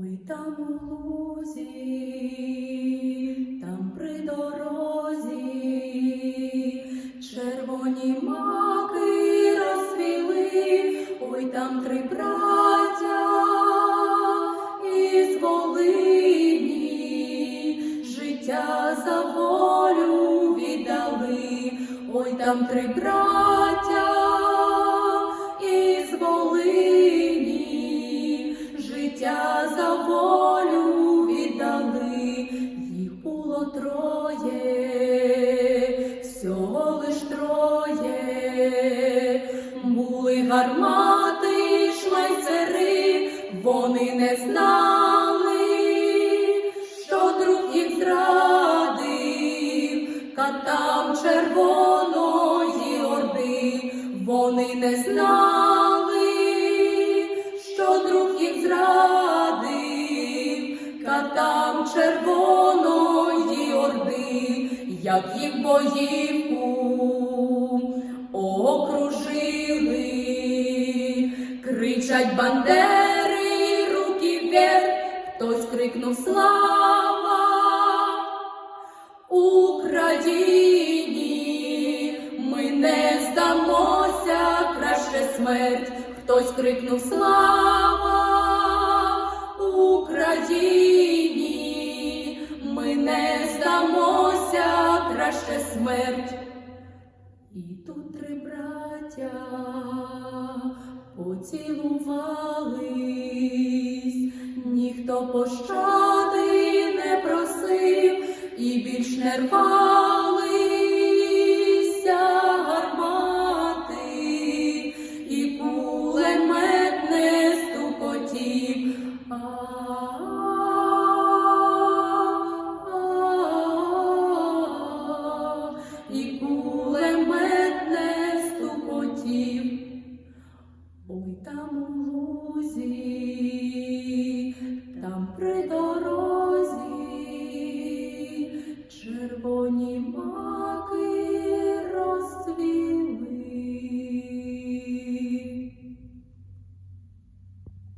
Ой, там у лузі, там при дорозі, червоні маки розцвіли, ой, там три браття із Волині, життя за волю віддали, ой, там три браття за волю віддали, їх було троє, всього лиш троє, були гармати, шмайцери, вони не знали, що друг їх зрадив, катам червоної орди, вони не знали, червоної орди, як їх боївку окружили, кричать бандери, руки вверх, хтось крикнув слава Україні, ми не здамося, краще смерть, хтось крикнув слава Україні, смерть. І тут три браття поцілувались, ніхто пощади не просив і більш не рвалися гармати, і кулемет не стукотів. Там у лузі, там при дорозі, червоні розцвіли.